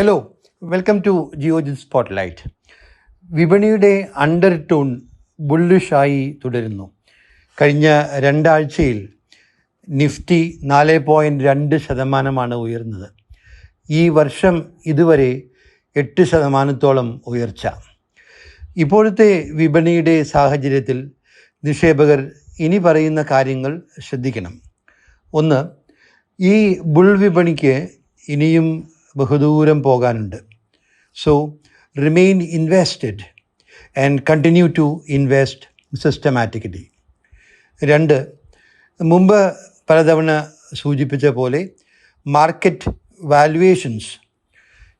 Hello welcome to Geojit spotlight വിപണിയുടെ undertone ബുള്ളിഷായി തുടരുന്നു. കഴിഞ്ഞ രണ്ടാഴ്ചയിൽ നിഫ്റ്റി നാല് പോയിന്റ് രണ്ട് ശതമാനമാണ് ഉയർന്നത്. ഈ വർഷം ഇതുവരെ എട്ട് ശതമാനത്തോളം ഉയർച്ച. ഇപ്പോഴത്തെ വിപണിയുടെ സാഹചര്യത്തിൽ നിക്ഷേപകർ ഇനി പറയുന്ന കാര്യങ്ങൾ ശ്രദ്ധിക്കണം. ഒന്ന് ഈ ബുൾ വിപണിക്ക് ഇനിയും ബഹുദൂരം പോകാനുണ്ട്. So remain invested and continue to invest systematically രണ്ട് മുമ്പ് പലതവണ സൂചിപ്പിച്ച പോലെ മാർക്കറ്റ് വാല്യുവേഷൻസ്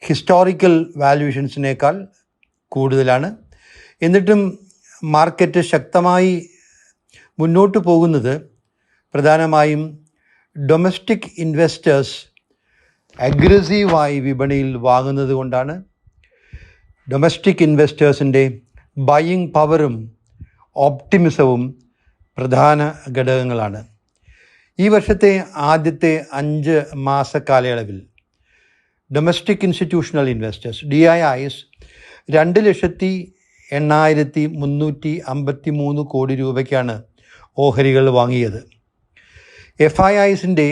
ഹിസ്റ്റോറിക്കൽ വാല്യുവേഷൻസിനേക്കാൾ കൂടുതലാണ്. എന്നിട്ടും മാർക്കറ്റ് ശക്തമായി മുന്നോട്ട് പോകുന്നത് പ്രധാനമായും ഡൊമസ്റ്റിക് ഇൻവെസ്റ്റേഴ്സ് അഗ്രസീവായി വിപണിയിൽ വാങ്ങുന്നത് കൊണ്ടാണ് ഡൊമസ്റ്റിക് ഇൻവെസ്റ്റേഴ്സിന്റെ ബയ്യിങ് പവറും ഓപ്റ്റിമിസവും പ്രധാന ഘടകങ്ങളാണ്. ഈ വർഷത്തെ ആദ്യത്തെ അഞ്ച് മാസ കാലയളവിൽ domestic institutional investors D I Is രണ്ട് ലക്ഷത്തി എണ്ണായിരത്തി മുന്നൂറ്റി അമ്പത്തി മൂന്ന് കോടി രൂപയ്ക്കാണ് ഓഹരികൾ വാങ്ങിയത്. എഫ് ഐ ഐസിന്റെ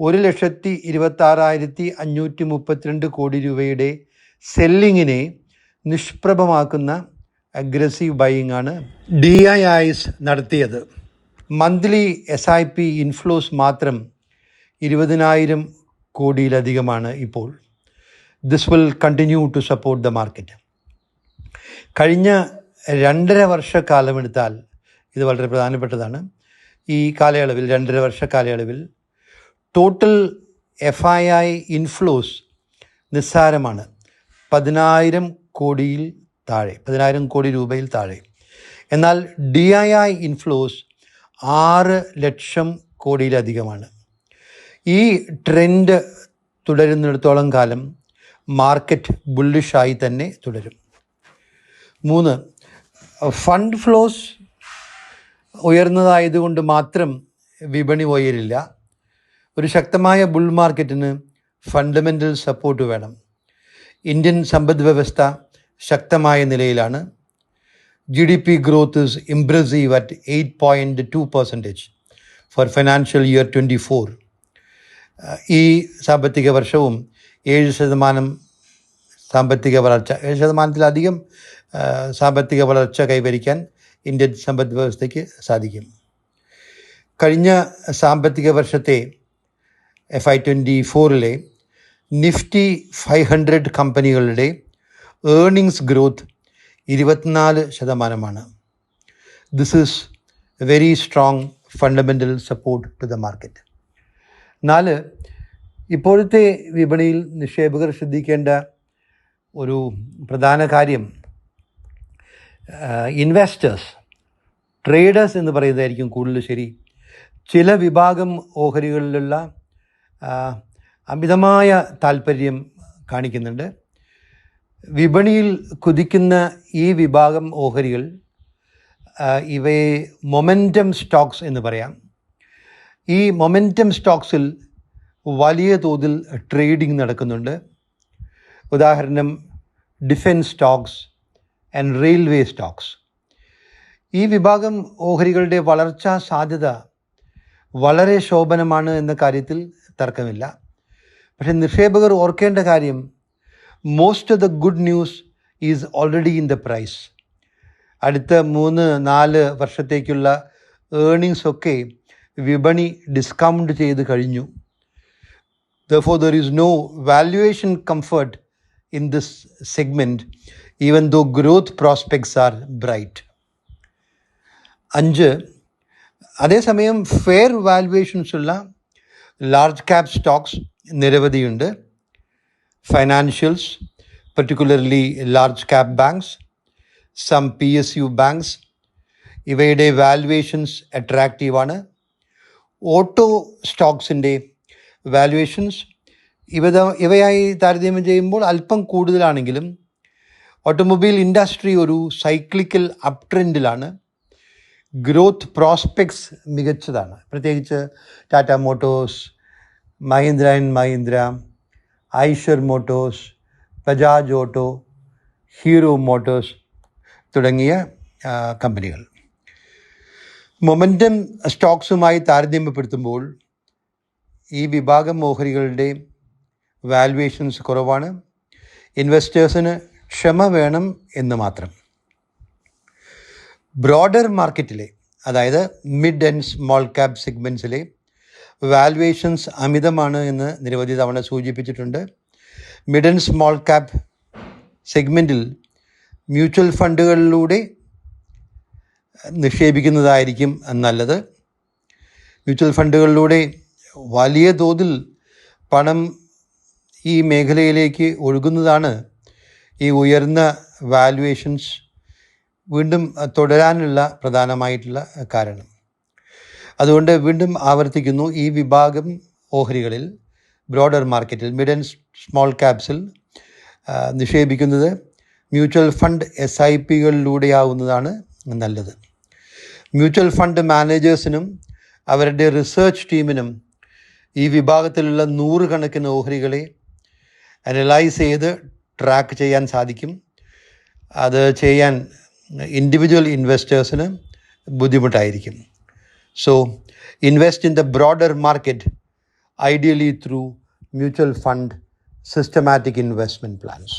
ഒരു ലക്ഷത്തി ഇരുപത്താറായിരത്തി അഞ്ഞൂറ്റി മുപ്പത്തിരണ്ട് കോടി രൂപയുടെ സെല്ലിങ്ങിനെ നിഷ്പ്രഭമാക്കുന്ന അഗ്രസീവ് ബൈയിങ് ആണ് ഡി ഐ ഐസ് നടത്തിയത്. Monthly S I P inflows മാത്രം ഇരുപതിനായിരം കോടിയിലധികമാണ് ഇപ്പോൾ. This will continue to support the market കഴിഞ്ഞ രണ്ടര വർഷ കാലമെടുത്താൽ ഇത് വളരെ പ്രധാനപ്പെട്ടതാണ്. ഈ കാലയളവിൽ രണ്ടര വർഷ കാലയളവിൽ total F I I inflows നിസ്സാരമാണ്. പതിനായിരം കോടിയിൽ താഴെ പതിനായിരം കോടി രൂപയിൽ താഴെ. എന്നാൽ ഡി ഐ ഐ ഇൻഫ്ലോസ് ആറ് ലക്ഷം കോടിയിലധികമാണ്. ഈ ട്രെൻഡ് തുടരുന്നിടത്തോളം കാലം മാർക്കറ്റ് ബുള്ളിഷായി തന്നെ തുടരും. മൂന്ന് ഫണ്ട് ഫ്ലോസ് ഉയർന്നതായതുകൊണ്ട് മാത്രം വിപണി ഉയരില്ല. ഒരു ശക്തമായ ബുൾ മാർക്കറ്റിന് ഫണ്ടമെന്റൽ സപ്പോർട്ട് വേണം. ഇന്ത്യൻ സമ്പദ് വ്യവസ്ഥ ശക്തമായ നിലയിലാണ്. G D P growth is impressive at eight point two percentage for financial year twenty four ഈ സാമ്പത്തിക വർഷവും ഏഴ് ശതമാനം സാമ്പത്തിക വളർച്ച ഏഴ് ശതമാനത്തിലധികം സാമ്പത്തിക വളർച്ച കൈവരിക്കാൻ ഇന്ത്യൻ സമ്പദ് വ്യവസ്ഥയ്ക്ക് സാധിക്കും. കഴിഞ്ഞ സാമ്പത്തിക വർഷത്തെ എഫ് ഐ ട്വന്റി ഫോറിലെ നിഫ്റ്റി ഫൈവ് ഹൺഡ്രഡ് കമ്പനികളുടെ ഏർണിങ്സ് ഗ്രോത്ത് ഇരുപത്തിനാല് ശതമാനമാണ്. This is very strong fundamental support to the market നാല് ഇപ്പോഴത്തെ വിപണിയിൽ നിക്ഷേപകർ ശ്രദ്ധിക്കേണ്ട ഒരു പ്രധാന കാര്യം ഇൻവെസ്റ്റേഴ്സ് ട്രേഡേഴ്സ് എന്ന് പറയുന്നതായിരിക്കും കൂടുതൽ ശരി. ചില വിഭാഗം ഓഹരികളിലുള്ള അമിതമായ താല്പര്യം കാണിക്കുന്നുണ്ട്. വിപണിയിൽ കുതിക്കുന്ന ഈ വിഭാഗം ഓഹരികൾ ഇവയെ മൊമെന്റം സ്റ്റോക്സ് എന്ന് പറയാം. ഈ മൊമെന്റം സ്റ്റോക്സിൽ വലിയ തോതിൽ ട്രേഡിംഗ് നടക്കുന്നുണ്ട്. ഉദാഹരണം defence stocks and railway stocks. ഈ വിഭാഗം ഓഹരികളുടെ വളർച്ചാ സാധ്യത വളരെ ശോഭനമാണ് എന്ന കാര്യത്തിൽ തർക്കമില്ല. പക്ഷെ നിക്ഷേപകർ ഓർക്കേണ്ട കാര്യം most of the good news is already in the price അടുത്ത മൂന്ന് നാല് വർഷത്തേക്കുള്ള ഏർണിങ്സ് ഒക്കെ വിപണി ഡിസ്കൗണ്ട് ചെയ്ത് കഴിഞ്ഞു. Therefore there is no valuation comfort in this segment even though growth prospects are bright അഞ്ച് അതേസമയം ഫെയർ വാല്യുവേഷൻസ് ഉള്ള large cap stocks നിരവധിയുണ്ട്. Financials particularly large cap banks some P S U banks ഇവയുടെ valuations അട്രാക്റ്റീവാണ് auto സ്റ്റോക്സിന്റെ valuations ഇവ ഇവയായി താരതമ്യം ചെയ്യുമ്പോൾ അല്പം കൂടുതലാണെങ്കിലും ഓട്ടോമൊബൈൽ ഇൻഡസ്ട്രി ഒരു സൈക്ലിക്കൽ അപ് ട്രെൻഡിലാണ് ഗ്രോത്ത് പ്രോസ്പെക്ട്സ് മികച്ചതാണ്. പ്രത്യേകിച്ച് Tata Motors Mahindra and Mahindra Eicher Motors Bajaj Auto Hero Motors തുടങ്ങിയ കമ്പനികൾ. മൊമെന്റം സ്റ്റോക്സുമായി താരതമ്യപ്പെടുത്തുമ്പോൾ ഈ വിഭാഗം ഓഹരികളുടെ വാല്യുവേഷൻസ് കുറവാണ്. ഇൻവെസ്റ്റേഴ്സിന് ക്ഷമ വേണം എന്ന് മാത്രം. ബ്രോഡർ മാർക്കറ്റിലെ അതായത് മിഡ് ആൻഡ് സ്മോൾ ക്യാപ് സെഗ്മെന്റ്സിലെ വാലുവേഷൻസ് അമിതമാണ് എന്ന് നിരവധി തവണ സൂചിപ്പിച്ചിട്ടുണ്ട്. മിഡ് ആൻഡ് സ്മോൾ ക്യാപ് സെഗ്മെന്റിൽ മ്യൂച്വൽ ഫണ്ടുകളിലൂടെ നിക്ഷേപിക്കുന്നതായിരിക്കും നല്ലത്. മ്യൂച്വൽ ഫണ്ടുകളിലൂടെ വലിയ തോതിൽ പണം ഈ മേഖലയിലേക്ക് ഒഴുകുന്നതാണ് ഈ ഉയർന്ന വാല്യുവേഷൻസ് വീണ്ടും തുടരാനുള്ള പ്രധാനമായിട്ടുള്ള കാരണം. അതുകൊണ്ട് വീണ്ടും ആവർത്തിക്കുന്നു ഈ വിഭാഗം ഓഹരികളിൽ ബ്രോഡർ മാർക്കറ്റിൽ മിഡ് ആൻഡ് സ്മോൾ ക്യാപ്സിൽ നിക്ഷേപിക്കുന്നത് മ്യൂച്വൽ ഫണ്ട് എസ് ഐ പികളിലൂടെയാവുന്നതാണ് നല്ലത്. മ്യൂച്വൽ ഫണ്ട് മാനേജേഴ്സിനും അവരുടെ റിസർച്ച് ടീമിനും ഈ വിഭാഗത്തിലുള്ള നൂറുകണക്കിന് ഓഹരികളെ അനലൈസ് ചെയ്ത് ട്രാക്ക് ചെയ്യാൻ സാധിക്കും. അത് ചെയ്യാൻ ഇൻഡിവിജ്വൽ ഇൻവെസ്റ്റേഴ്സിന് ബുദ്ധിമുട്ടായിരിക്കും. So invest in the broader market ideally through mutual fund systematic investment plans